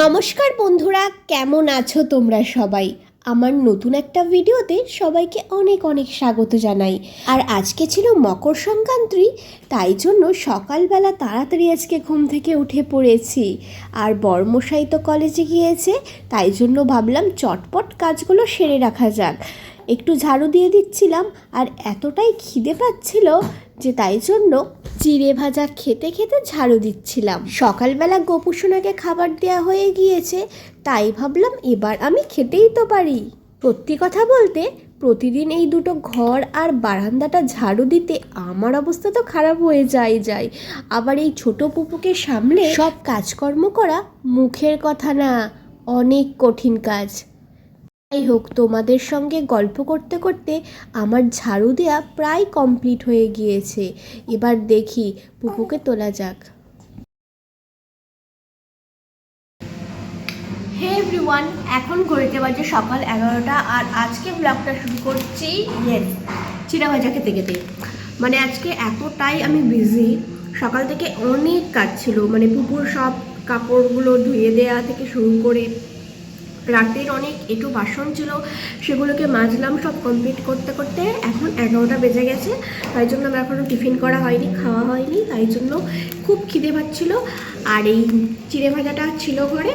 নমস্কার বন্ধুরা, কেমন আছো তোমরা সবাই? আমার নতুন একটা ভিডিওতে সবাইকে অনেক অনেক স্বাগত জানাই। আর আজকে ছিল মকর সংক্রান্তি, তাই জন্য সকালবেলা তাড়াতাড়ি আজকে ঘুম থেকে উঠে পড়েছি। আর বর্মশাই তো কলেজে গিয়েছে, তাই জন্য ভাবলাম চটপট কাজগুলো সেরে রাখা যাক। একটু ঝাড়ু দিয়ে দিচ্ছিলাম আর এতটাই খিদে পাচ্ছিল যে তাই জন্য চিড়ে ভাজা খেতে খেতে ঝাড়ু দিচ্ছিলাম। সকালবেলা গোপুসোনাকে খাবার দেওয়া হয়ে গিয়েছে, তাই ভাবলাম এবার আমি খেতেই তো পারি। সত্যি কথা বলতে প্রতিদিন এই দুটো ঘর আর বারান্দাটা ঝাড়ু দিতে আমার অবস্থা তো খারাপ হয়ে যায় যায়। আবার এই ছোট পুপুকে সামলে সব কাজকর্ম করা মুখের কথা না, অনেক কঠিন কাজ। যাই হোক, তোমাদের সঙ্গে গল্প করতে করতে আমার ঝাড়ু দেওয়া প্রায় কমপ্লিট হয়ে গিয়েছে। এবার দেখি, পুপুকে তোলা যাক। হে এভরিওয়ান এখন ঘড়িতে বাজে সকাল এগারোটা আর আজকে ব্লগটা শুরু করছি চিড়া ভাজা খেতে খেতে। মানে আজকে এতটাই আমি বিজি সকাল থেকে অনেক কাজ ছিল। মানে পুকুর সব কাপড়গুলো ধুয়ে দেওয়া থেকে শুরু করে রাতের অনেক একটু বাসন ছিল, সেগুলোকে মাজলাম সব কমপ্লিট করতে করতে। এখন এগারোটা বেজে গেছে, তাই জন্য আমার এখনও টিফিন করা হয়নি, খাওয়া হয়নি, তাই জন্য খুব খিদে পাচ্ছিলো। আর এই চিড়ে ভাজাটা ছিল ঘরে,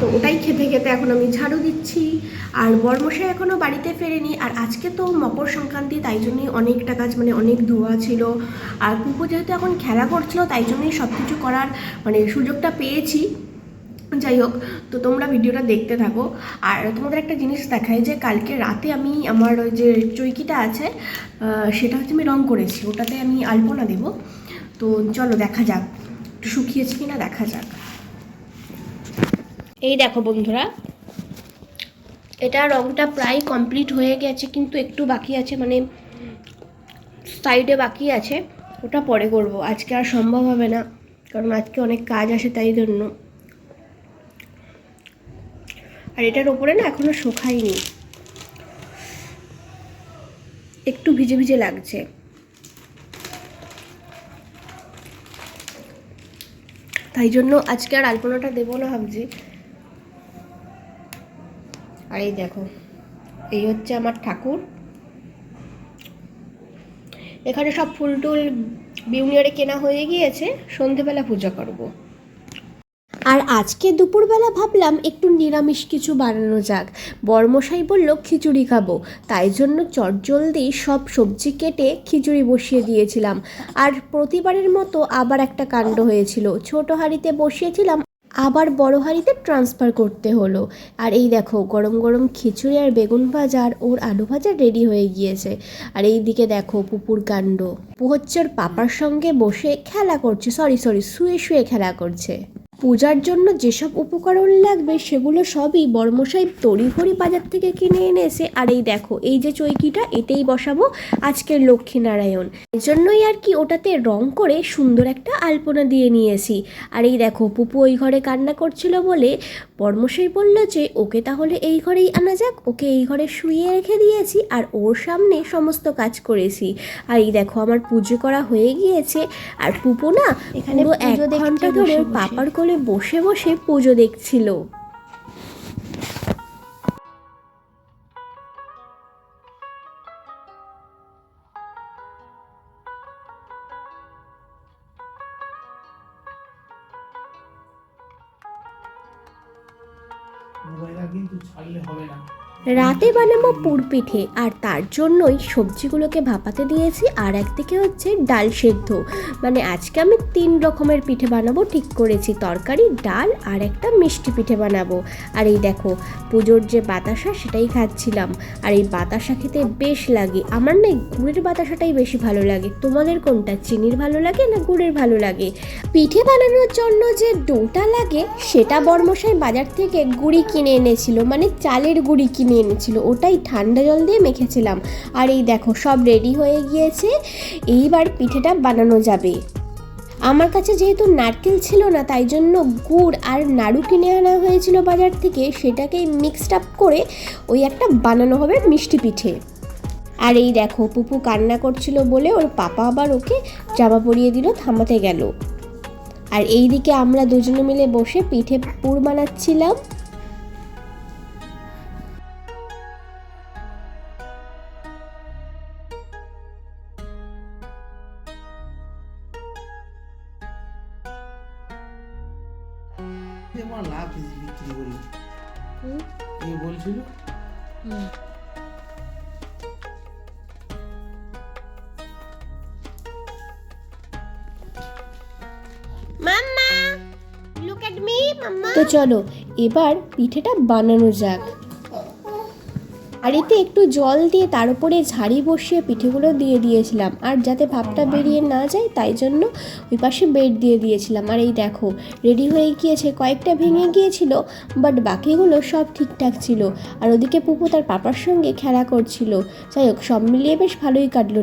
তো ওটাই খেতে খেতে এখন আমি ঝাড়ু দিচ্ছি। আর বর্মশাই এখনও বাড়িতে ফেরেনি, আর আজকে তো মকর সংক্রান্তি, তাই জন্যই অনেকটা কাজ মানে অনেক ধোয়া ছিল। আর পুপো যেহেতু এখন খেলা করছিল, তাই জন্যই সব কিছু করার মানে সুযোগটা পেয়েছি। যাই হোক তো তোমরা ভিডিওটা দেখতে থাকো। আর তোমাদের একটা জিনিস দেখায় যে, কালকে রাতে আমি আমার ওই যে চৈকিটা আছে সেটা হচ্ছে আমি রং করেছি। ওটাতে আমি আলপনা দেব। তো চলো দেখা যাক, একটু শুকিয়েছে কিনা দেখা যাক। এই দেখো বন্ধুরা, এটা রংটা প্রায় কমপ্লিট হয়ে গেছে, কিন্তু একটু বাকি আছে মানে সাইডে বাকি আছে। ওটা পরে করব। আজকে আর সম্ভব হবে না, কারণ আজকে অনেক কাজ আসে তাই জন্য। আর এটার ওপরে না এখনও শুকায়নি। একটু ভিজে ভিজে লাগছে। তাই জন্য আজকে আর আলপনাটা দেবো না ভাবছি। আর এই দেখো, এই হচ্ছে আমার ঠাকুর। এখানে সব ফুল টুল বিউনিয়ারে কেনা হয়ে গিয়েছে, সন্ধেবেলা পূজা করব। আর আজকে দুপুরবেলা ভাবলাম একটু নিরামিষ কিছু বানানো যাক। বর্মশাই বলল, খিচুড়ি খাব। তাই জন্য চটজলদি সব সবজি কেটে খিচুড়ি বসিয়ে দিয়েছিলাম। আর প্রতিবারের মতো আবার একটা কাণ্ড হয়েছিল। ছোট হাঁড়িতে বসিয়েছিলাম, আবার বড় হাঁড়িতে ট্রান্সফার করতে হলো। আর এই দেখো, গরম গরম খিচুড়ি আর বেগুন ভাজা আর ওর আলু ভাজা রেডি হয়ে গিয়েছে। আর এই দিকে দেখো পুপুর কাণ্ড। পু হচ্ছে ওর পাপার সঙ্গে বসে খেলা করছে। সরি সরি শুয়ে শুয়ে খেলা করছে। পূজার জন্য যেসব উপকরণ লাগবে সেগুলো সবই বর্মশাই তড়িঘড়ি বাজার থেকে কিনে এনেছে আর এই দেখো এই যে চৈকিটা এতেই বসাবো আজকের লক্ষ্মীনারায়ণ। এই জন্যই আর কি ওটাতে রং করে সুন্দর একটা আলপনা দিয়ে নিয়েছি। আর এই দেখো পুপু ওই ঘরে কান্না করছিল বলে বর্মশাই বলল যে ওকে তাহলে এই ঘরেই আনা যাক ওকে এই ঘরে শুয়ে রেখে দিয়েছি আর ওর সামনে সমস্ত কাজ করেছি। আর এই দেখো আমার পুজো করা হয়ে গিয়েছে আর পুপু না এখানে এক ঘণ্টা ধরে পাপার কোলে বসে বসে পুজো দেখছিল। মোবাইলটা কিন্তু ছাড়লে হবে না। রাতে বানাবো পুর পিঠে, আর তার জন্যই সবজিগুলোকে ভাপাতে দিয়েছি, আর একদিকে হচ্ছে ডাল সেদ্ধ। মানে আজকে আমি তিন রকমের পিঠে বানাবো, ঠিক করেছি তরকারি, ডাল, আর একটা মিষ্টি পিঠে বানাবো। আর এই দেখো, পুজোর যে বাতাসা, সেটাই খাচ্ছিলাম। আর এই বাতাসা খেতে বেশ লাগে। আমার না গুড়ের বাতাসাটাই বেশি ভালো লাগে। তোমাদের কোনটা, চিনির ভালো লাগে না গুড়ের ভালো লাগে? পিঠে বানানোর জন্য যে ডোটা লাগে, সেটা বর্মশাই বাজার থেকে গুড়ি কিনে এনেছিল মানে চালের গুড়ি কিনে এনেছিল। ওটাই ঠান্ডা জল দিয়ে মেখেছিলাম। আর এই দেখো, সব রেডি হয়ে গিয়েছে। এইবার পিঠেটা বানানো যাবে। আমার কাছে যেহেতু নারকেল ছিল না, তাই জন্য গুড় আর নাড়ু কিনে আনা হয়েছিল বাজার থেকে। সেটাকে মিক্সড আপ করে ওই একটা বানানো হবে মিষ্টি পিঠে। আর এই দেখো, পুপু কান্না করছিল বলে ওর পাপা আবার ওকে জামা পরিয়ে দিল, থামাতে গেল। আর এইদিকে আমরা দুজনে মিলে বসে পিঠে পুর বানাচ্ছিলাম। আমার লাভ বিক্রি করি এই বলছিল? Mama look at me mama. তো চলো এবার পিঠেটা বানানো যাক। এতে একটু জল দিয়ে তার উপরে ঝাড়ি বসিয়ে পিঠেগুলো দিয়ে দিয়েছিলাম। আর যাতে ভাপটা বেরিয়ে না যায়, তাই জন্য ওই পাশে বেড দিয়ে দিয়েছিলাম। আর এই দেখো, রেডি হয়ে গিয়েছে। কয়েকটা ভেঙে গিয়েছিল, বাট বাকিগুলো সব ঠিকঠাক ছিল। আর ওদিকে পুপু তার পাপার সঙ্গে খেলা করছিল। যাই হোক, সব মিলিয়ে বেশ ভালোই কাটলো।